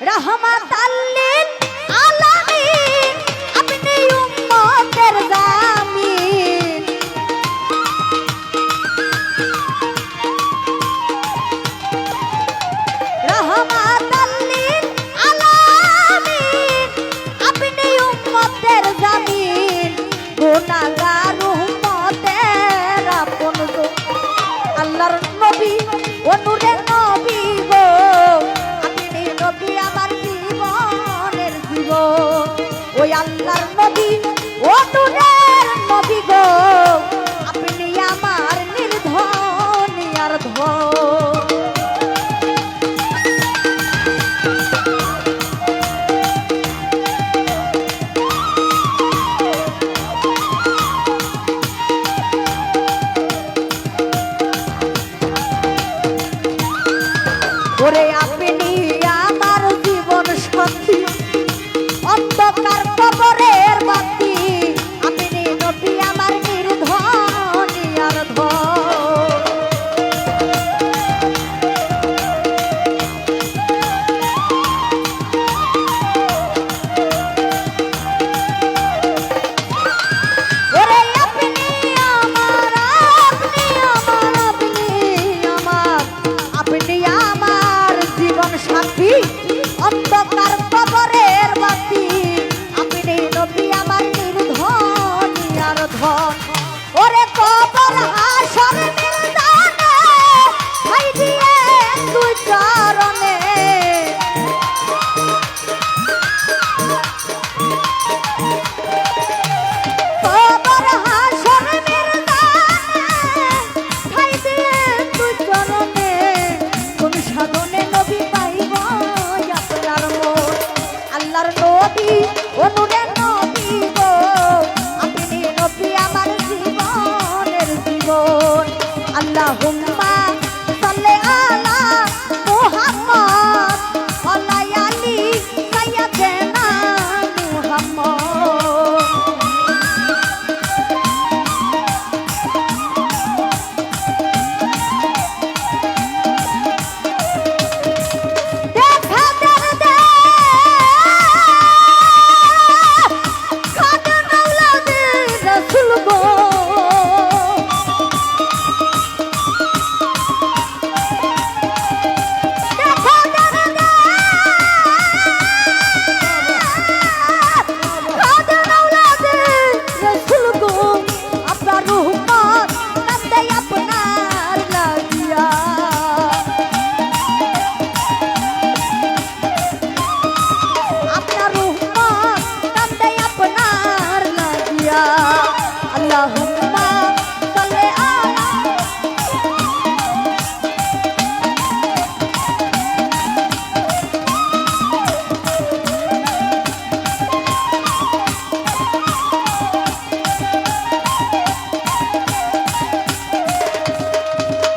রহমত আলামিন আপনি উম্মতের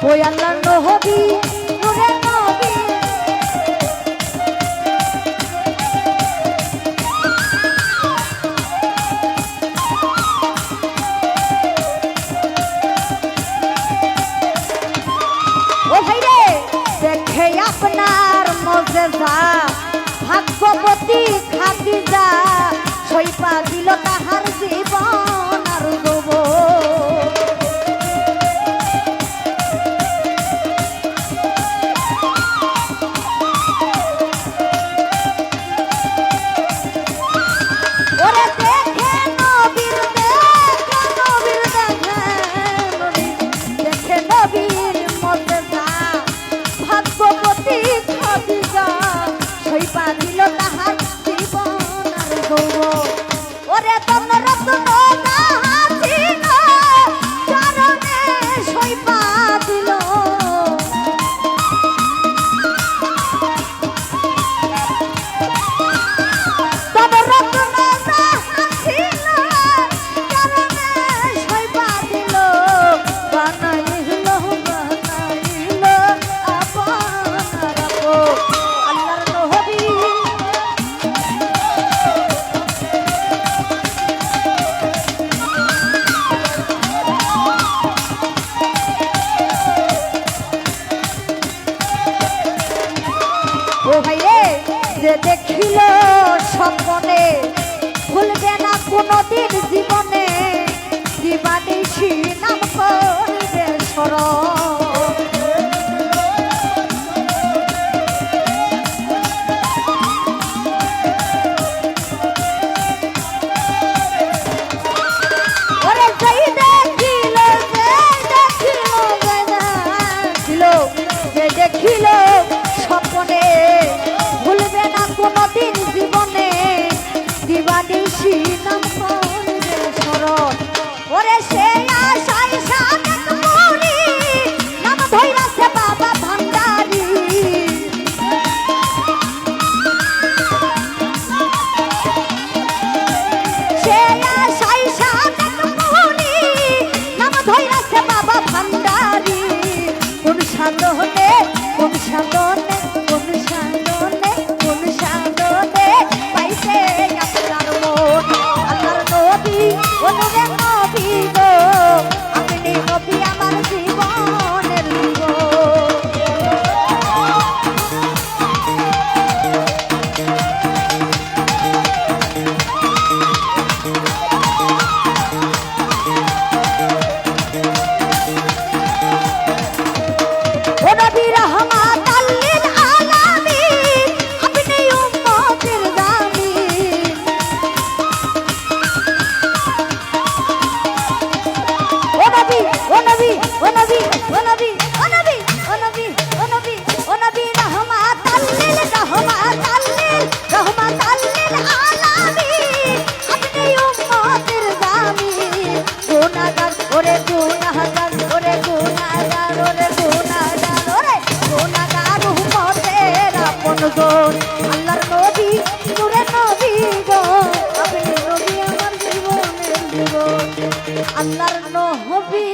ওই আল্লাহ নহবি নুরে নবী। ও ভাই রে দেখে আপনার মজেজা ভাগ্যবতী খাদিজা শৈপা দিল তাহার জীবন। করে 那么 গুণাগার, ওরে গুণাগার ওরে গুণাগার ওরে গুণাগার ওরে গুণাগার মতের আপন গোন নবী নূরে নবী গো। আপনি নবী আমার জীবনের জীবন আল্লাহর নবী